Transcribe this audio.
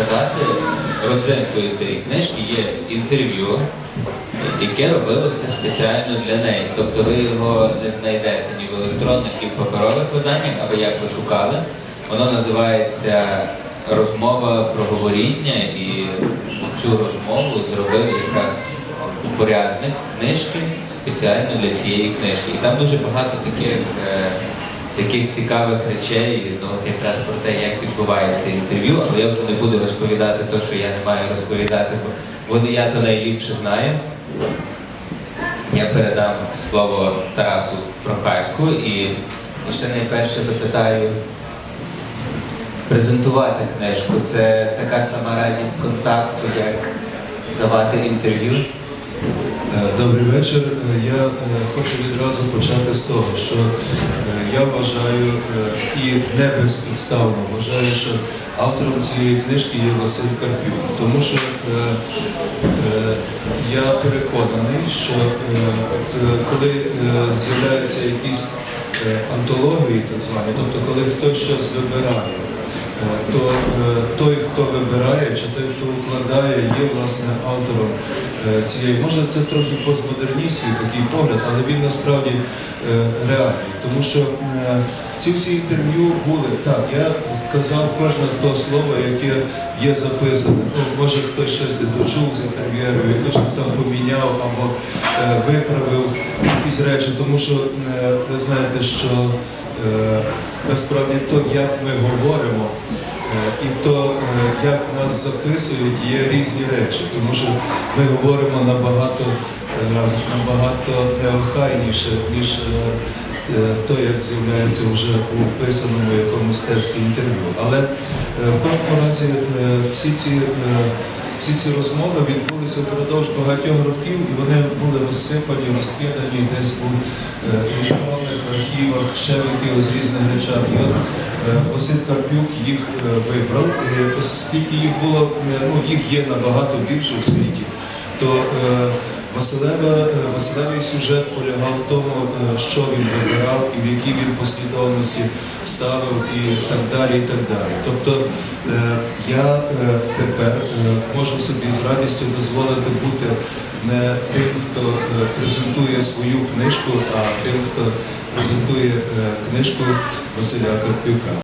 сказати, родзинкою цієї книжки є інтерв'ю, яке робилося спеціально для неї. Тобто ви його не знайдете ні в електронних, ні в паперових виданнях, або як ви шукали. Воно називається Розмова про говоріння і цю розмову зробив якраз порядник книжки спеціально для цієї книжки. І там дуже багато таких, е, таких цікавих речей, ну от якраз про те, як відбувається інтерв'ю, але я вже не буду розповідати те, що я не маю розповідати, бо вони я то найліпше знаю. Я передам слово Тарасу Прохаську і ще найперше запитаю презентувати книжку. Це така сама радість контакту, як давати інтерв'ю. Е, Добрий вечір. Е, Я е, хочу відразу почати з того, що я вважаю і не безпідставно вважаю, що автором цієї книжки є Василь Карпюк, тому що я переконаний, що коли з'являються якісь антології, так звані, тобто коли хтось щось вибирає. То той, хто вибирає, чи той, хто укладає, є власне автором е, цієї. Може, це трохи постмодерністський такий погляд, але він насправді е, реальний. Тому що е, ці всі інтерв'ю були так. Я казав кожне то слово, яке є записане. Ну, може хтось щось не дочув з інтерв'єрів, якось щось там поміняв або виправив якісь речі, тому що ви знаєте, що насправді то, як ми говоримо, і то, е, як нас записують, є різні речі, тому що ми говоримо набагато, е, набагато неохайніше, ніж е, е, то, як з'являється вже у писаному якомусь тексті інтерв'ю. Але е, в кожному разі е, всі ці е, всі ці розмови відбулися впродовж багатьох років, і вони були розсипані, розкидані десь у е, електронних архівах, ще в якихось різних речах. І от Осип Карпюк їх е, вибрав, оскільки їх було, е, ну їх є набагато більше в світі, то е, Василева, е, Василевий сюжет полягав в тому, е, що він вибирав і в якій він послідовності ставив і так далі. і так далі. Тобто е, я тепер можу собі з радістю дозволити бути не тим, хто презентує свою книжку, а тим, хто презентує книжку Василя Карпюка.